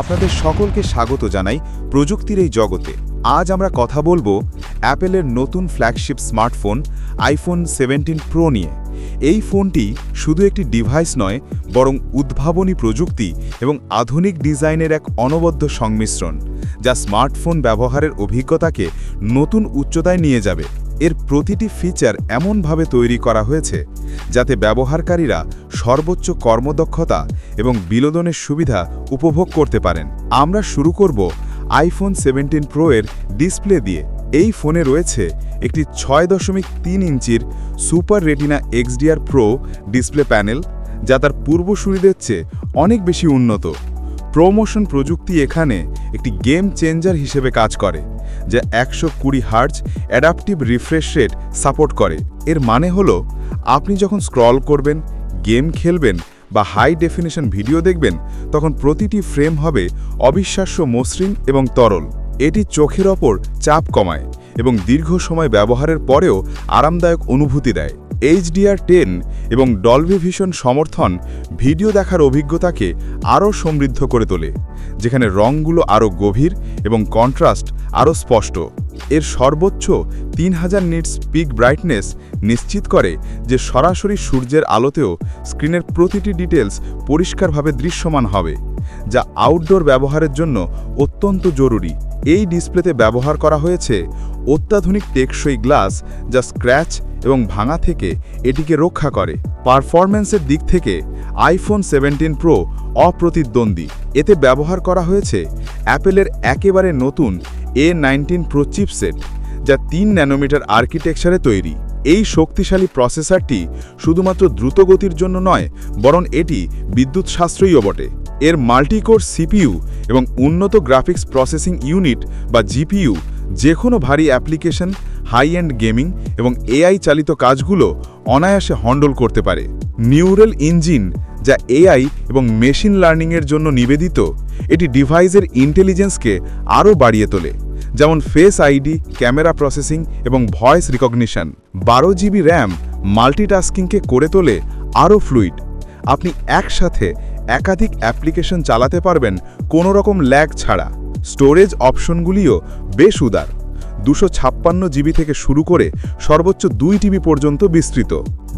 আপনাদের সকলকে স্বাগত জানাই প্রযুক্তির এই জগতে। আজ আমরা কথা বলব অ্যাপেলের নতুন flagship smartphone iPhone seventeen pro নিয়ে। এই ফোনটি শুধু একটি ডিভাইস নয়, বরং উদ্ভাবনী প্রযুক্তি এবং আধুনিক ডিজাইনের এক অনবদ্য সংমিশ্রণ, যা স্মার্টফোন ব্যবহারের অভিজ্ঞতাকে নতুন উচ্চতায় নিয়ে যাবে। এর প্রতিটি ফিচার এমনভাবে তৈরি করা হয়েছে যাতে ব্যবহারকারীরা সর্বোচ্চ কর্মদক্ষতা এবং বিনোদনের সুবিধা উপভোগ করতে পারেন। আমরা শুরু করব আইফোন সেভেন্টিন প্রো এর ডিসপ্লে দিয়ে। এই ফোনে রয়েছে একটি ছয় দশমিক তিন ইঞ্চির super retina XDR pro display panel যা তার পূর্বসূরিদের চেয়ে অনেক বেশি উন্নত। প্রোমোশন প্রযুক্তি এখানে একটি গেম চেঞ্জার হিসেবে কাজ করে, যা একশো কুড়ি hertz adaptive refresh rate support করে। এর মানে হলো, আপনি যখন স্ক্রল করবেন, গেম খেলবেন বা হাই ডেফিনেশন ভিডিও দেখবেন, তখন প্রতিটি ফ্রেম হবে অবিশ্বাস্য মসৃণ এবং তরল। এটি চোখের ওপর চাপ কমায় এবং দীর্ঘ সময় ব্যবহারের পরেও আরামদায়ক অনুভূতি দেয়। এইচডিআর টেন এবং ডলভি ভিশন সমর্থন ভিডিও দেখার অভিজ্ঞতাকে আরও সমৃদ্ধ করে তোলে, যেখানে রঙগুলো আরও গভীর এবং কন্ট্রাস্ট আরও স্পষ্ট। এর সর্বোচ্চ তিন হাজার নিটস পিক ব্রাইটনেস নিশ্চিত করে যে সরাসরি সূর্যের আলোতেও স্ক্রিনের প্রতিটি ডিটেলস পরিষ্কারভাবে দৃশ্যমান হবে, যা আউটডোর ব্যবহারের জন্য অত্যন্ত জরুরি। এই ডিসপ্লেতে ব্যবহার করা হয়েছে অত্যাধুনিক টেকসই গ্লাস যা স্ক্র্যাচ এবং ভাঙা থেকে এটিকে রক্ষা করে। পারফরম্যান্সের দিক থেকে আইফোন সেভেন্টিন প্রো অপ্রতিদ্বন্দ্বী। এতে ব্যবহার করা হয়েছে অ্যাপেলের একেবারে নতুন এ নাইনটিন প্রো চিপসেট, যা তিন ন্যানোমিটার আর্কিটেকচারে তৈরি। এই শক্তিশালী প্রসেসরটি শুধুমাত্র দ্রুতগতির জন্য নয়, বরং এটি বিদ্যুৎ সাশ্রয়ীও বটে। এর মাল্টিকোর সিপিইউ এবং উন্নত গ্রাফিক্স প্রসেসিং ইউনিট বা জিপিইউ যে কোনো ভারী অ্যাপ্লিকেশন হাই এন্ড গেমিং এবং এআই চালিত কাজগুলো অনায়াসে হ্যান্ডল করতে পারে। নিউরাল ইঞ্জিন, যা এআই এবং মেশিন লার্নিংয়ের জন্য নিবেদিত, এটি ডিভাইসের ইন্টেলিজেন্সকে আরও বাড়িয়ে তোলে, যেমন ফেস আইডি, ক্যামেরা প্রসেসিং এবং ভয়েস রিকগনিশন। বারো জিবি র্যাম মাল্টিটাস্কিংকে করে তোলে আরও ফ্লুইড। আপনি একসাথে একাধিক অ্যাপ্লিকেশন চালাতে পারবেন কোনো রকম ল্যাগ ছাড়া। স্টোরেজ অপশনগুলিও বেশ উদার। দুশো ছাপ্পান্ন জিবি থেকে শুরু করে সর্বোচ্চ দুই টিবি পর্যন্ত বিস্তৃত,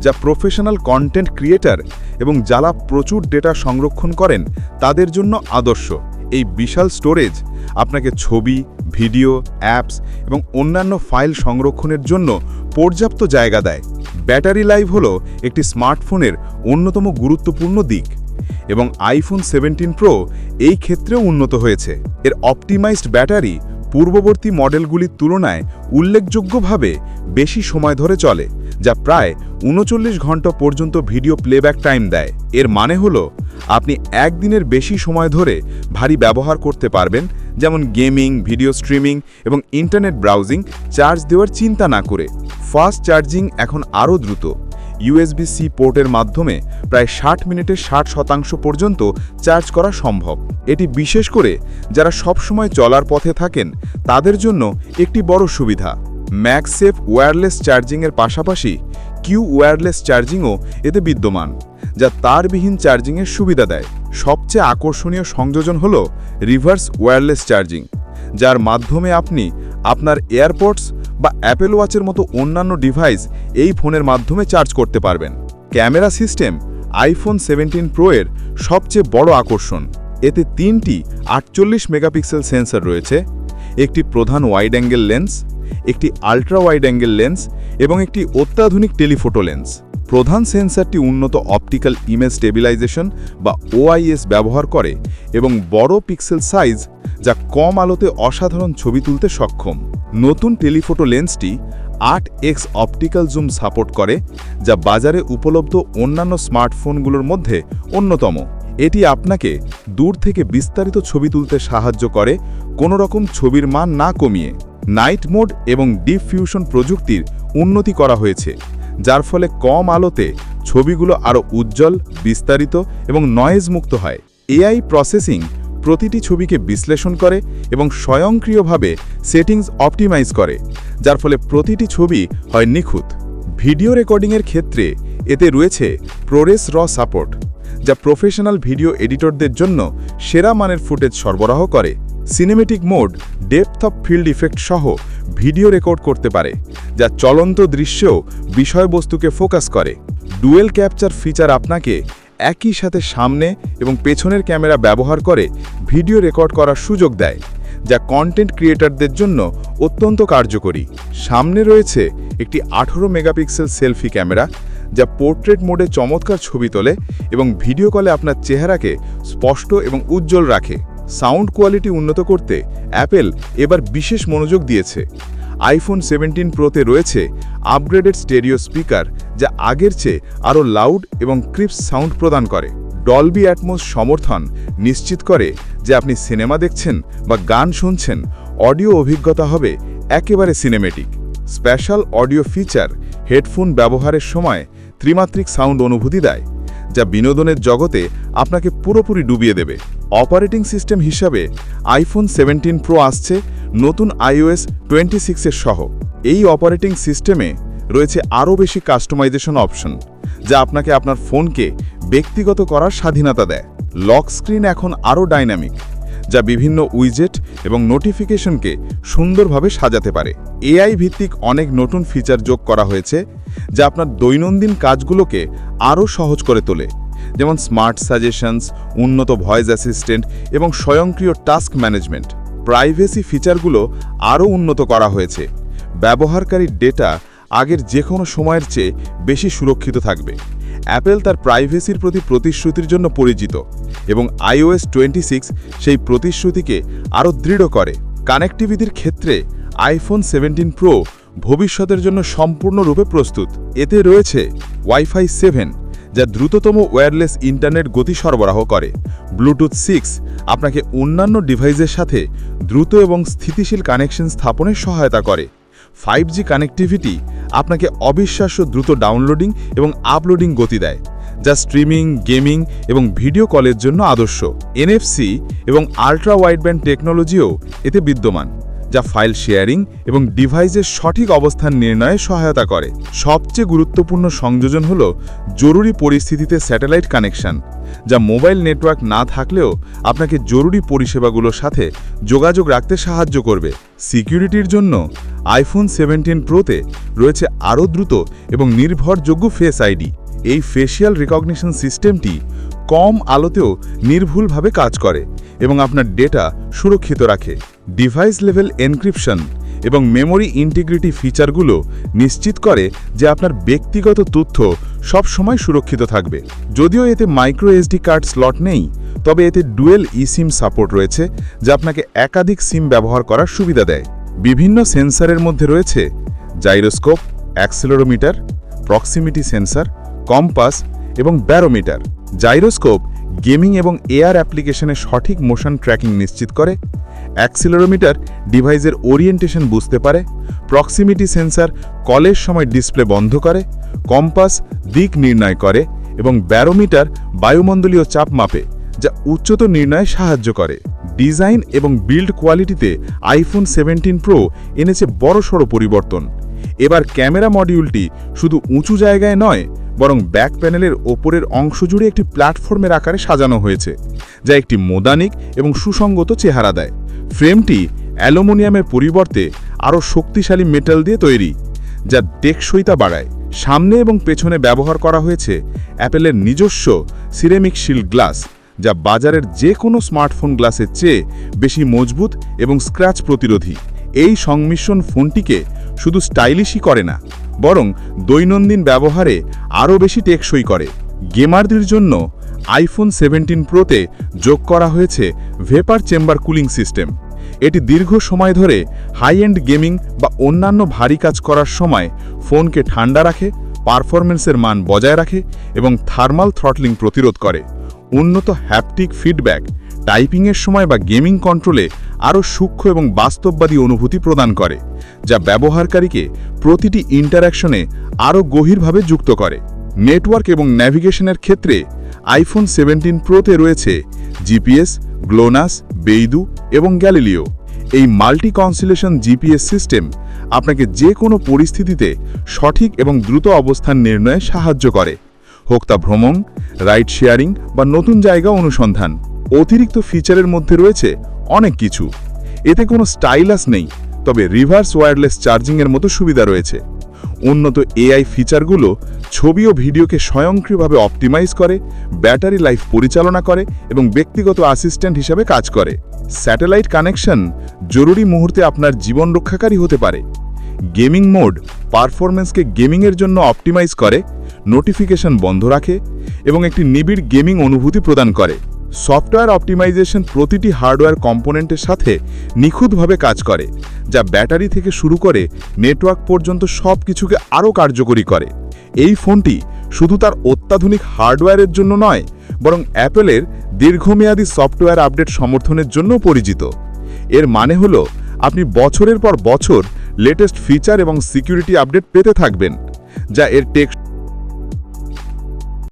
যা প্রফেশনাল কন্টেন্ট ক্রিয়েটার এবং যারা প্রচুর ডেটা সংরক্ষণ করেন, তাদের জন্য আদর্শ। এই বিশাল স্টোরেজ আপনাকে ছবি, ভিডিও, অ্যাপস এবং অন্যান্য ফাইল সংরক্ষণের জন্য পর্যাপ্ত জায়গা দেয়। ব্যাটারি লাইফ হল একটি স্মার্টফোনের অন্যতম গুরুত্বপূর্ণ দিক। এবং আইফোন সেভেন্টিন প্রো এই ক্ষেত্রেও উন্নত হয়েছে। এর অপটিমাইজড ব্যাটারি পূর্ববর্তী মডেলগুলির তুলনায় উল্লেখযোগ্যভাবে বেশি সময় ধরে চলে, যা প্রায় উনচল্লিশ ঘণ্টা পর্যন্ত ভিডিও প্লেব্যাক টাইম দেয়। এর মানে হলো, আপনি একদিনের বেশি সময় ধরে ভারী ব্যবহার করতে পারবেন, যেমন গেমিং ভিডিও স্ট্রিমিং এবং ইন্টারনেট ব্রাউজিং চার্জ দেওয়ার চিন্তা না করে। ফাস্ট চার্জিং এখন আরও দ্রুত। ইউএসবি সি পোর্টের মাধ্যমে প্রায় ষাট মিনিটে ষাট শতাংশ পর্যন্ত চার্জ করা সম্ভব। এটি বিশেষ করে যারা সবসময় চলার পথে থাকেন, তাদের জন্য একটি বড় সুবিধা। ম্যাগসেফ ওয়্যারলেস চার্জিংয়ের পাশাপাশি কিউ ওয়্যারলেস চার্জিংও এতে বিদ্যমান, যা তারবিহীন চার্জিংয়ের সুবিধা দেয়। সবচেয়ে আকর্ষণীয় সংযোজন হল রিভার্স ওয়্যারলেস চার্জিং, যার মাধ্যমে আপনি আপনার এয়ারপোর্টস বা অ্যাপেল ওয়াচের মতো অন্যান্য ডিভাইস এই ফোনের মাধ্যমে চার্জ করতে পারবেন। Camera system iPhone seventeen pro এর সবচেয়ে বড় আকর্ষণ। এতে তিনটি আটচল্লিশ মেগাপিক্সেল সেন্সর রয়েছে, একটি প্রধান ওয়াইড অ্যাঙ্গেল লেন্স একটি আল্ট্রা ওয়াইড অ্যাঙ্গেল লেন্স এবং একটি অত্যাধুনিক টেলিফোটো লেন্স প্রধান সেন্সরটি উন্নত অপটিক্যাল ইমেজ স্টেবিলাইজেশন বা ওআইএস ব্যবহার করে এবং বড় পিক্সেল সাইজ যা কম আলোতে অসাধারণ ছবি তুলতে সক্ষম। নতুন টেলিফোটো লেন্সটি আট এক্স অপটিক্যাল জুম সাপোর্ট করে, যা বাজারে উপলব্ধ অন্যান্য স্মার্টফোনগুলোর মধ্যে অন্যতম। এটি আপনাকে দূর থেকে বিস্তারিত ছবি তুলতে সাহায্য করে কোনো রকম ছবির মান না কমিয়ে। নাইট মোড এবং ডিপ ফিউশন প্রযুক্তির উন্নতি করা হয়েছে, যার ফলে কম আলোতে ছবিগুলো আরও উজ্জ্বল, বিস্তারিত এবং নয়েজ মুক্ত হয়। এআই প্রসেসিং প্রতিটি ছবিকে বিশ্লেষণ করে এবং স্বয়ংক্রিয়ভাবে সেটিংস অপটিমাইজ করে, যার ফলে প্রতিটি ছবি হয় নিখুঁত। ভিডিও রেকর্ডিংয়ের ক্ষেত্রে এতে রয়েছে প্রোরেস র সাপোর্ট, যা প্রফেশনাল ভিডিও এডিটরদের জন্য সেরা মানের ফুটেজ সরবরাহ করে। Cinematic mode, depth of field effect সহ ভিডিও রেকর্ড করতে পারে, যা চলন্ত দৃশ্যেও বিষয়বস্তুকে ফোকাস করে। ডুয়েল ক্যাপচার ফিচার আপনাকে একই সাথে সামনে এবং পেছনের ক্যামেরা ব্যবহার করে ভিডিও রেকর্ড করার সুযোগ দেয়, যা কন্টেন্ট ক্রিয়েটারদের জন্য অত্যন্ত কার্যকরী। সামনে রয়েছে একটি আঠেরো মেগাপিক্সেল সেলফি ক্যামেরা, যা পোর্ট্রেট মোডে চমৎকার ছবি তোলে এবং ভিডিও কলে আপনার চেহারাকে স্পষ্ট এবং উজ্জ্বল রাখে। সাউন্ড কোয়ালিটি উন্নত করতে অ্যাপেল এবার বিশেষ মনোযোগ দিয়েছে। আইফোন সেভেন্টিন প্রোতে রয়েছে আপগ্রেডেড স্টেরিও স্পিকার যা আগের চেয়ে আরও লাউড এবং ক্রিপস সাউন্ড প্রদান করে। ডলবি অ্যাটমোস সমর্থন নিশ্চিত করে যে আপনি সিনেমা দেখছেন বা গান শুনছেন অডিও অভিজ্ঞতা হবে একেবারে cinematic spatial audio feature headphone ব্যবহারের সময় ত্রিমাত্রিক সাউন্ড অনুভূতি দেয়, যা বিনোদনের জগতে আপনাকে পুরোপুরি ডুবিয়ে দেবে। অপারেটিং সিস্টেম হিসাবে আইফোন সেভেন্টিন প্রো আসছে নতুন আইওএস টোয়েন্টি সিক্সের সহ। এই অপারেটিং সিস্টেমে রয়েছে আরও বেশি কাস্টমাইজেশন অপশন যা আপনাকে আপনার ফোনকে ব্যক্তিগত করার স্বাধীনতা দেয়। লক স্ক্রিন এখন আরও ডাইনামিক যা বিভিন্ন উইজেট এবং নোটিফিকেশনকে সুন্দরভাবে সাজাতে পারে। এআই ভিত্তিক অনেক নতুন ফিচার যোগ করা হয়েছে, যা আপনার দৈনন্দিন কাজগুলোকে আরও সহজ করে তোলে। যেমন স্মার্ট সাজেশনস উন্নত ভয়েস অ্যাসিস্ট্যান্ট এবং স্বয়ংক্রিয় টাস্ক ম্যানেজমেন্ট প্রাইভেসি ফিচারগুলো আরও উন্নত করা হয়েছে। ব্যবহারকারীর ডেটা আগের যে কোনো সময়ের চেয়ে বেশি সুরক্ষিত থাকবে। অ্যাপেল তার প্রাইভেসির প্রতি প্রতিশ্রুতির জন্য পরিচিত এবং আইওএস টোয়েন্টি সিক্স সেই প্রতিশ্রুতিকে আরও দৃঢ় করে। কানেক্টিভিটির ক্ষেত্রে আইফোন সেভেন্টিন প্রো ভবিষ্যতের জন্য সম্পূর্ণরূপে প্রস্তুত। এতে রয়েছে ওয়াইফাই সেভেন যা দ্রুততম ওয়্যারলেস ইন্টারনেট গতি সরবরাহ করে। ব্লুটুথ সিক্স আপনাকে অন্যান্য ডিভাইসের সাথে দ্রুত এবং স্থিতিশীল কানেকশন স্থাপনে সহায়তা করে। ফাইভ জি কানেক্টিভিটি আপনাকে অবিশ্বাস্য দ্রুত ডাউনলোডিং এবং আপলোডিং গতি দেয়, যা স্ট্রিমিং, গেমিং এবং ভিডিও কলের জন্য আদর্শ। এনএফসি এবং আল্ট্রা ওয়াইডব্যান্ড টেকনোলজিও এতে বিদ্যমান। যা ফাইল শেয়ারিং এবং ডিভাইসের সঠিক অবস্থান নির্ণয়ে সহায়তা করে। সবচেয়ে গুরুত্বপূর্ণ সংযোজন হল জরুরি পরিস্থিতিতে স্যাটেলাইট কানেকশন, যা মোবাইল নেটওয়ার্ক না থাকলেও আপনাকে জরুরি পরিষেবাগুলোর সাথে যোগাযোগ রাখতে সাহায্য করবে। সিকিউরিটির জন্য আইফোন সেভেন্টিন প্রোতে রয়েছে আরও দ্রুত এবং নির্ভরযোগ্য ফেস আইডি। এই ফেসিয়াল রিকগনিশন সিস্টেমটি কম আলোতেও নির্ভুলভাবে কাজ করে এবং আপনার ডেটা সুরক্ষিত রাখে। ডিভাইস লেভেল এনক্রিপশন এবং মেমোরি ইন্টিগ্রিটি ফিচারগুলো নিশ্চিত করে যে আপনার ব্যক্তিগত তথ্য সব সময় সুরক্ষিত থাকবে। যদিও এতে মাইক্রো এসডি কার্ড স্লট নেই, তবে এতে ডুয়েল ইসিম সাপোর্ট রয়েছে, যা আপনাকে একাধিক সিম ব্যবহার করার সুবিধা দেয়। বিভিন্ন সেন্সারের মধ্যে রয়েছে gyroscope accelerometer proximity sensor compass এবং ব্যারোমিটার জাইরোস্কোপ গেমিং এবং এয়ার অ্যাপ্লিকেশনের সঠিক মোশন ট্র্যাকিং নিশ্চিত করে অ্যাক্সিলোরোমিটার ডিভাইসের ওরিয়েন্টেশন বুঝতে পারে, প্রক্সিমিটি সেন্সার কলের সময় ডিসপ্লে বন্ধ করে, কম্পাস দিক নির্ণয় করে এবং ব্যারোমিটার বায়ুমণ্ডলীয় চাপ মাপে, যা উচ্চতর নির্ণয়ে সাহায্য করে। ডিজাইন এবং বিল্ড কোয়ালিটিতে আইফোন সেভেন্টিন প্রো এনেছে বড়সড় পরিবর্তন। এবার ক্যামেরা মডিউলটি শুধু উঁচু জায়গায় নয় বরং ব্যাক প্যানেলের ওপরের অংশ জুড়ে একটি প্ল্যাটফর্মের আকারে সাজানো হয়েছে, যা একটি মোদানিক এবং সুসঙ্গত চেহারা দেয়। ফ্রেমটি অ্যালুমিনিয়ামের পরিবর্তে আরও শক্তিশালী মেটাল দিয়ে তৈরি, যা টেকসইতা বাড়ায়। সামনে এবং পেছনে ব্যবহার করা হয়েছে অ্যাপেলের নিজস্ব সিরেমিক শিল্ড গ্লাস, যা বাজারের যে কোনো স্মার্টফোন গ্লাসের চেয়ে বেশি মজবুত এবং স্ক্র্যাচ প্রতিরোধী। এই সংমিশ্রণ ফোনটিকে শুধু স্টাইলিশই করে না বরং দৈনন্দিন ব্যবহারে আরও বেশি টেকসই করে। গেমারদের জন্য আইফোন সেভেন্টিন প্রোতে যোগ করা হয়েছে ভেপার চেম্বার কুলিং সিস্টেম এটি দীর্ঘ সময় ধরে হাই এন্ড গেমিং বা অন্যান্য ভারী কাজ করার সময় ফোনকে ঠান্ডা রাখে পারফরমেন্সের মান বজায় রাখে এবং থার্মাল থ্রটলিং প্রতিরোধ করে। উন্নত হ্যাপটিক ফিডব্যাক টাইপিংয়ের সময় বা গেমিং কন্ট্রোলে আরও সূক্ষ্ম এবং বাস্তববাদী অনুভূতি প্রদান করে, যা ব্যবহারকারীকে প্রতিটি ইন্টারাকশনে আরও গভীরভাবে যুক্ত করে। নেটওয়ার্ক এবং ন্যাভিগেশনের ক্ষেত্রে আইফোন সেভেন্টিন প্রোতে রয়েছে জিপিএস গ্লোনাস বেইদু এবং গ্যালিলিও এই মাল্টি কনসিলেশন জিপিএস সিস্টেম আপনাকে যে কোনো পরিস্থিতিতে সঠিক এবং দ্রুত অবস্থান নির্ণয়ে সাহায্য করে। হোক তা ভ্রমণ রাইড শেয়ারিং বা নতুন জায়গা অনুসন্ধান। অতিরিক্ত ফিচারের মধ্যে রয়েছে অনেক কিছু। এতে কোনো স্টাইলাস নেই। তবে রিভার্স ওয়্যারলেস চার্জিংয়ের মতো সুবিধা রয়েছে। উন্নত এআই ফিচারগুলো ছবি ও ভিডিওকে স্বয়ংক্রিয়ভাবে অপটিমাইজ করে, ব্যাটারি লাইফ পরিচালনা করে এবং ব্যক্তিগত অ্যাসিস্ট্যান্ট হিসাবে কাজ করে। স্যাটেলাইট কানেকশন জরুরি মুহূর্তে আপনার জীবন রক্ষাকারী হতে পারে। গেমিং মোড পারফরমেন্সকে গেমিংয়ের জন্য অপটিমাইজ করে, নোটিফিকেশন বন্ধ রাখে এবং একটি নিবিড় গেমিং অনুভূতি প্রদান করে। সফটওয়্যার অপটিমাইজেশন প্রতিটি হার্ডওয়্যার কম্পোনেন্টের সাথে নিখুঁতভাবে কাজ করে, যা ব্যাটারি থেকে শুরু করে নেটওয়ার্ক পর্যন্ত সব কিছুকে আরও কার্যকরী করে। এই ফোনটি শুধু তার অত্যাধুনিক হার্ডওয়্যারের জন্য নয়, বরং অ্যাপেলের দীর্ঘমেয়াদী সফটওয়্যার আপডেট সমর্থনের জন্য পরিচিত। এর মানে হল, আপনি বছরের পর বছর লেটেস্ট ফিচার এবং সিকিউরিটি আপডেট পেতে থাকবেন, যা এর টেক